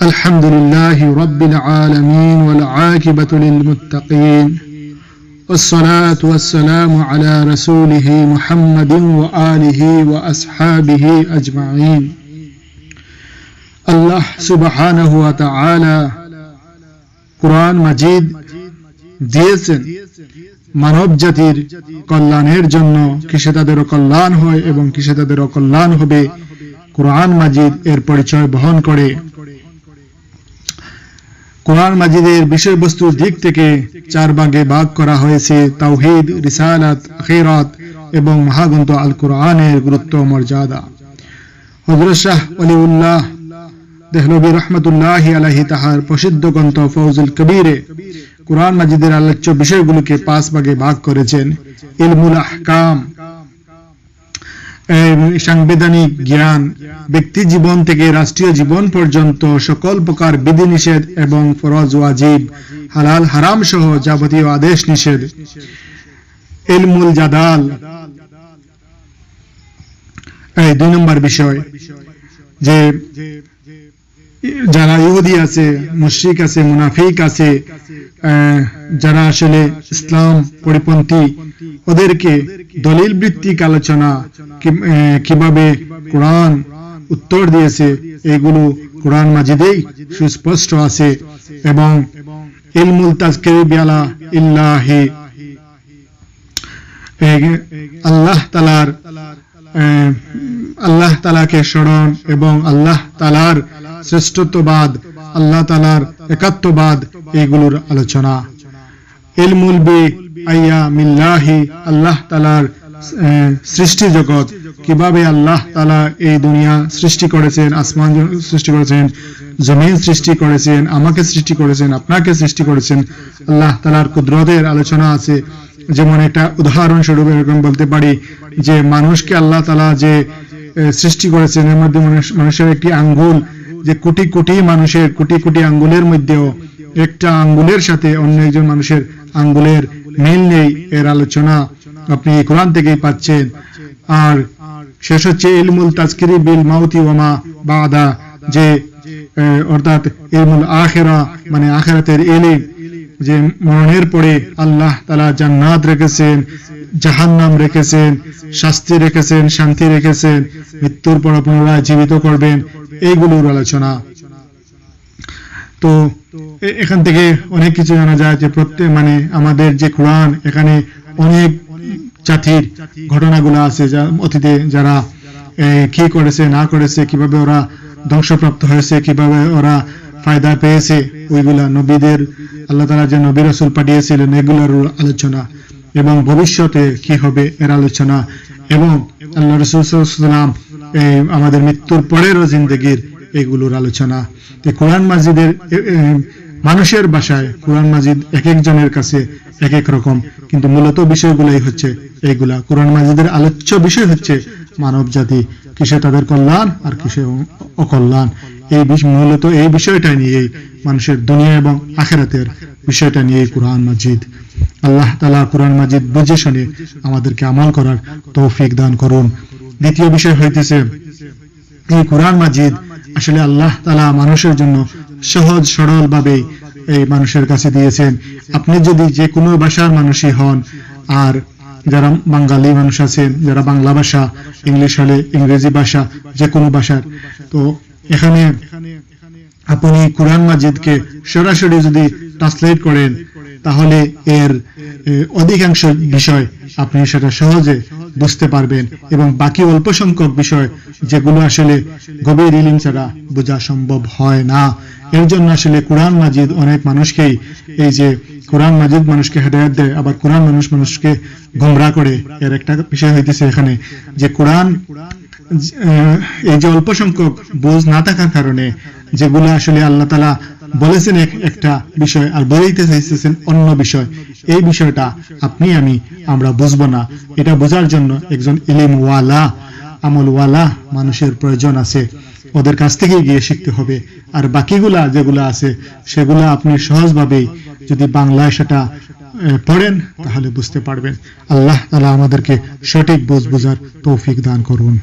الحمد لله رب العالمين والعاقبة للمتقين والصلاة والسلام على رسوله محمد وآله وأصحابه أجمعين الله سبحانه وتعالى কোরআন মাজিদ দিয়েছেন মানব জাতির কল্যাণের জন্য কিসে তাদের কল্যাণ হয় এবং কিসে তাদের অকল্যাণ হবে কোরআন মাজিদ এর পরিচয় বহন করে কোরআন মাজিদের বিষয়বস্তুর দিক থেকে চার ভাগে ভাগ করা হয়েছে, তাওহিদ, রিসালাত, খেরাত এবং মহাগ্রন্থ আল কোরআনের গুরুত্ব মর্যাদা। হজরত শাহ অলিউল্লাহ দেহলবী রহমতুল্লাহ আলাহি তাহার প্রসিদ্ধ গ্রন্থ ফৌজুল কবিরে কোরআন মাজিদের আলোচ্য বিষয়গুলোকে পাঁচ ভাগে ভাগ করেছেন। ইলমুল আহকাম সাংবিধানিক জ্ঞান, ব্যক্তি জীবন থেকে রাষ্ট্রীয় জীবন পর্যন্ত সকল প্রকার বিধিনিষেধ এবং ফরজ ওয়াজিব, হালাল, হারাম সহ যাবতীয় আদেশ নিষেধ। ইলমুল জাদাল। এই দুই নম্বর বিষয়, যে যারা ইহুদি আছে, মুশরিক আছে, মুনাফিক আছে যারা আসলে ইসলাম পরিপন্থী, ওদেরকে দলিল ভিত্তিক আলোচনা কীভাবে কোরআন উত্তর দিয়েছে, এগুলো কোরআন মাজিদেই সুস্পষ্ট আছে এবং ইলমুল তাজকির বিয়ালা ইল্লাহি। আল্লাহ তালার আল্লাহ তালাকে স্মরণ এবং আল্লাহ তালার শ্রেষ্ঠত্ববাদ আল্লাহ তালার একাত্মবাদ, এইগুলোর আলোচনা। আইয়া মিল্লাহি, আল্লাহ তালার সৃষ্টি জগৎ। কীভাবে আল্লাহ তালা এই দুনিয়া সৃষ্টি করেছেন, আসমান সৃষ্টি করেছেন, জমিন সৃষ্টি করেছেন, আমাকে সৃষ্টি করেছেন, আপনাকে সৃষ্টি করেছেন, আল্লাহ তালার কুদরতের আলোচনা আছে। যেমন একটা উদাহরণস্বরূপ এরকম বলতে পারি যে, মানুষকে আল্লাহ তালা যে সৃষ্টি করেছেন, এর মধ্যে মানুষের একটি আঙ্গুল যে কোটি কোটি মানুষের, কোটি কোটি আঙ্গুলের মধ্যেও একটা আঙ্গুলের সাথে অন্য একজন মানুষের আঙ্গুলের মিল নেই এর আলোচনা আপনি কোরআন থেকেই পাচ্ছেন। আর শেষ হচ্ছে ইলমুল তাজকিরি বিল মাউতি ওমা বাদা, যে অর্থাৎ ইলমুল আখেরা মানে আখেরাতের এলিম যে মরণের পরে আল্লাহ তালা জান্নাত রেখেছেন, জাহান্নাম রেখেছেন, শাস্তি রেখেছেন, শান্তি রেখেছেন, মৃত্যুর পর পুনরায় জীবিত করবেন, এইগুলোর আলোচনা। তো এখান থেকে অনেক কিছু জানা যায় যে প্রত্যেক মানে আমাদের যে কোরআন, এখানে অনেক জাতির ঘটনাগুলো আছে যা অতীতে যারা কি করেছে, না করেছে, কীভাবে ওরা ধ্বংসপ্রাপ্ত হয়েছে, কীভাবে ওরা ফায়দা পেয়েছে। ওইগুলা নবীদের, আল্লাহ তালা যে নবী রসুল পাঠিয়েছিলেন, এগুলোর আলোচনা। এবং ভবিষ্যতে কি হবে এর আলোচনা। এবং আল্লাহ রসুলাম এই আমাদের মৃত্যুর পরেরও জিন্দগির এগুলোর আলোচনা। কোরআন মাজিদের মানুষের বাসায় কোরআন মাজিদ এক একজনের কাছে এক এক রকম। কিন্তু মূলত বিষয়গুলাই হচ্ছে এইগুলা। কোরআন মাজিদের আলোচ্য বিষয় হচ্ছে মানব জাতি কিসে তাদের কল্যাণ আর কিসে অকল্যাণ। এই মূলত এই বিষয়টা নিয়েই মানুষের দুনিয়া এবং আখেরাতের বিষয়টা নিয়ে কোরআন মাজিদ। আল্লাহ তালা কোরআন মাজিদ বুঝে শুনে আমাদেরকে আমাল করার তৌফিক দান করুন। দ্বিতীয় বিষয় হইতেছে, এই কোরআন মাজিদ আসলে আল্লাহ তালা মানুষের জন্য সহজ সরল ভাবে এই মানুষের কাছে দিয়েছেন। আপনি যদি যে কোনো ভাষার মানুষই হন, আর যারা বাঙালি মানুষ আছেন, যারা বাংলা ভাষা, ইংলিশ হলে ইংরেজি ভাষা যে কোনো ভাষার, তো এখানে আপনি কোরআন মাজিদকে সরাসরি যদি ট্রান্সলেট করেন, তাহলে এর অধিকাংশ বিষয় আপনি সেটা সহজে বুঝতে পারবেন এবং বাকি অল্প সংখ্যক বিষয় যেগুলো আসলে গভীর ইলিম ছাড়া বোঝা সম্ভব হয় না। এর জন্য আসলে কোরআন মাজিদ অনেক মানুষকেই এই যে কোরআন মাজিদ মানুষকে হেদায়ত দেয়, আবার কোরআন মানুষ মানুষকে গোমরা করে। এর একটা বিষয় হইতেছে এখানে যে কোরআন এই যে অল্প সংখ্যক বোঝ না থাকার কারণে যেগুলো আসলে আল্লাহ তালা বলেছেন একটা বিষয় আর বলেইতে চাইতেছেন অন্য বিষয়, এই বিষয়টা আপনি আমি, আমরা বুঝব না। এটা বোঝার জন্য একজন ইলিম ওয়ালা আমল ওয়ালা মানুষের প্রয়োজন আছে। ওদের কাছ থেকে গিয়ে শিখতে হবে। আর বাকিগুলা যেগুলো আছে, সেগুলো আপনি সহজভাবেই যদি বাংলায় সেটা পড়েন, তাহলে বুঝতে পারবেন। আল্লাহ তালা আমাদেরকে সঠিক বোঝ বোঝার তৌফিক দান করুন।